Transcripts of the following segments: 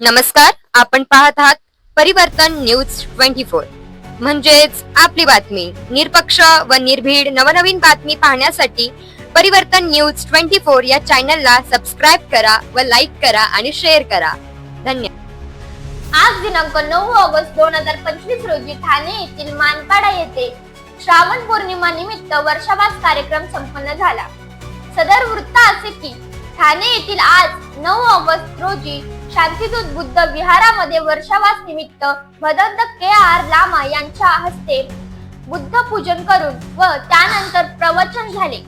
नमस्कार आपण पाहत आहात परिवर्तन न्यूज ट्वेंटी फोर. म्हणजेच आपली बातमी निरपक्ष व निर्भीड नवनवीन बातमी पाहण्यासाठी परिवर्तन न्यूज ट्वेंटी फोर या चॅनलला सबस्क्राईब करा व लाईक करा आणि शेअर करा. धन्यवाद. आज दिनांक नऊ ऑगस्ट दोन हजार पंचवीस रोजी ठाणे येथील मानपाडा येथे श्रावण पौर्णिमा निमित्त वर्षावास कार्यक्रम संपन्न झाला. सदर वृत्त असे की ठाणे येथील आज नऊ ऑगस्ट रोजी शांतिदूत बुद्ध विहारामध्ये वर्षावास निमित्त भदंत के आर लामा यांच्या हस्ते बुद्ध पूजन करून व त्यानंतर प्रवचन झाले.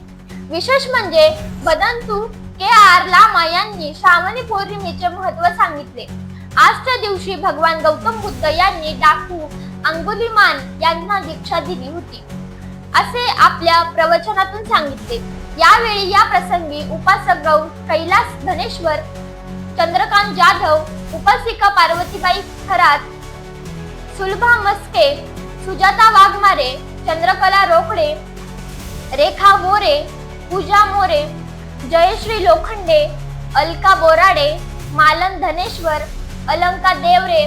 विशेष म्हणजे भदंतू के आर लामा यांनी श्रावणी पौर्णिमेचे महत्त्व सांगितले. आजच्या दिवशी भगवान गौतम बुद्ध यांनी डाकू अंगुलीमान यांना दीक्षा दिली होती. असे आपल्या प्रवचनातून सांगितले. यावेळी या प्रसंगी उपासक गौ कैलास धनेश्वर चंद्रकांत जाधव उपासिका पार्वतीबाई खरात सुलभा मस्के सुजाता वाघमारे चंद्रकला रोकडे रेखा मोरे पूजा मोरे जयश्री लोखंडे अलका बोराडे मालन धनेश्वर अलंका देवरे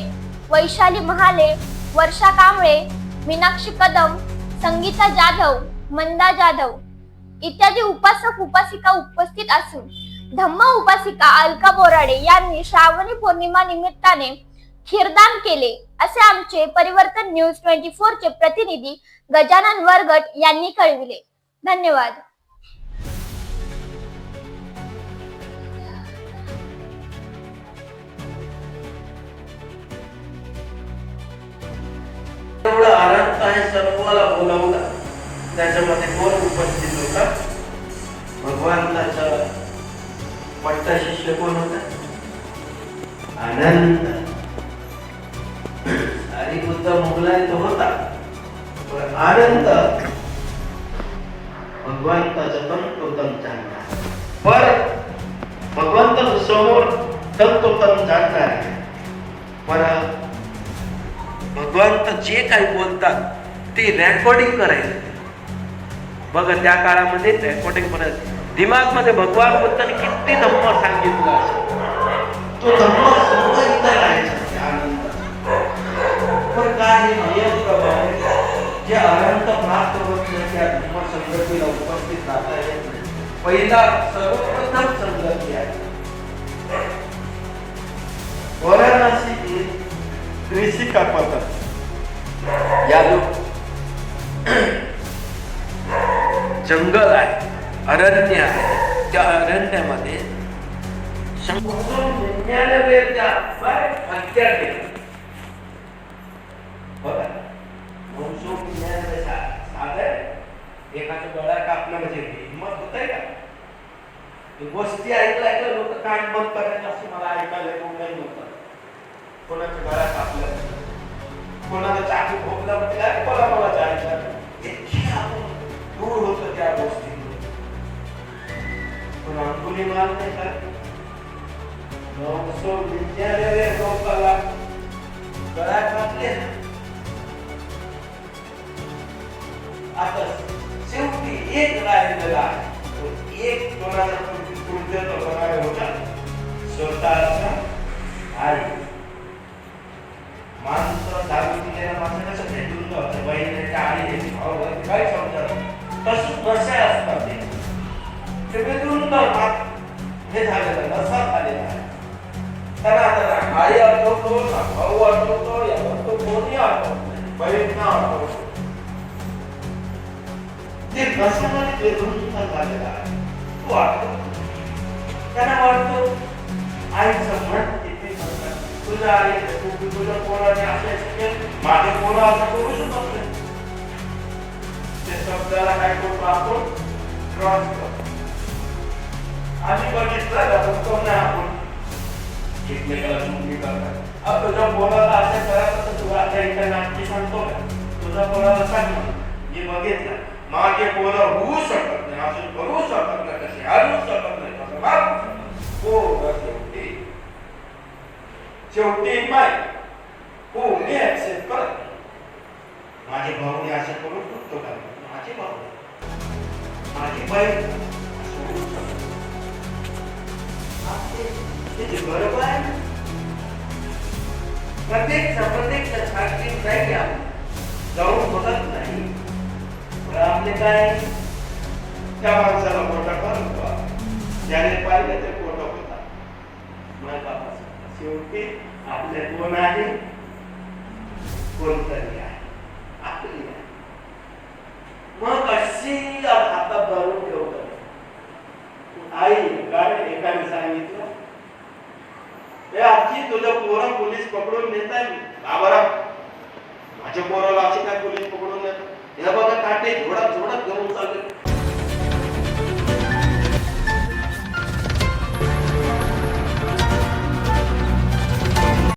वैशाली महाले वर्षा कांबळे मीनाक्षी कदम संगीता जाधव मंदा जाधव इत्यादी उपासक उपासिका उपस्थित असून धम्म उपासिका अलका बोराडे यांनी श्रावणी पौर्णिमा निमित्ताने खीरदान केले. असे आमचे परिवर्तन न्यूज ट्वेंटी फोर चे प्रतिनिधी गजानन वरगट यांनी कळविले. धन्यवाद. आनंद आहे सर्व. आणि बुद्ध तो होता. पण आनंद भगवंताचा पण तो जाणणार. पर भगवंत समोर तंतोतम जाणणार आहे. पण भगवंत जे काही बोलतात ते रेकॉर्डिंग करायचं. बघा त्या काळामध्ये रेकॉर्डिंग करायचं दिमागमध्ये भगवान बुद्धाने किती धम्म सांगितलं असेल. तो धम्म सर्व इथं राहायचा. हे नियम प्रमाणे जे अनंत प्राप्त होत संगतीला उपस्थित राहता येत नाही पहिला सर्वप्रथम संगती आहे वाराणसी कृषी पथक या लोक जंगल आहे अरण्य आहे त्या अरण्यामध्ये संपूर्ण हत्या केली म्हणजे हिंमत होत आहे का गोष्टी ऐकलं ऐकलं लोक? कान बंद करायचं असं मला ऐकायला येऊन नाही नव्हतं. कोणाच्या घरात आपल्या कोणाला चाकू भोगला म्हणजे काय? मला मला जायचं इतकी आपण दूर होतो त्या गोष्टी पण अंकुली माल नाही का? नऊशे विद्यालय लोकाला. गळा घातले ना. एक राहिलेला आहे तो एक कोणाचा कृत्य होणार होता स्वतःचा आई. माणसं दारू पिलेल्या माणसं कसं भेटून होते बहिणीच्या आई भाऊ काय समजत तसं कसे असतात ते. सगळे भेटून जातात. हे झालेलं नसा झालेला आहे. त्यांना आता आई आठवतो ना भाऊ आठवतो या तो कोणी आठवत नाही. बहीण ना आठवतो. ते नशामध्ये भेटून झालेलं आहे. तो आठवतो त्यांना वाटतो आईचं म्हण किती म्हणतात तुझ्या आई तू तुझ्या पोराने असे केले माझे पोरं असं करू शकत नाही ते शब्दाला काय करतो आपण? क्रॉस करतो आम्ही बघितलं का हुकम नाही आपण? एकमेकाला चुकी करतात. अब तुझ्या पोराला असं करायचं तर तुला आता इथं नाटकी सांगतो का? तुझ्या पोराला सांग मी बघितलं. माझे पोरं होऊ शकत नाही. असे करू शकत नाही. तसे आणू शकत नाही. शेवटी. शेवटी माय. हो मी ऍक्सेप्ट करत नाही. माझे भाऊने असे करू शकतो का? माझे भाऊ माझी बहीण. बरोबर आहे ना? प्रत्येक प्रत्येक जाऊन बघत नाही. आपले काय? त्या माणसाला मोठा फरक बा. ज्याने पाहिलं ते फोटो होता. मग बाबा शेवटी आपले कोण आहे. कोणतरी आहे. आपली आहे. मग अशी हातात भरून ठेवलं. आई कारण एकाने सांगितलं? हे आजी तुझं पोरं पोलीस पकडून नेत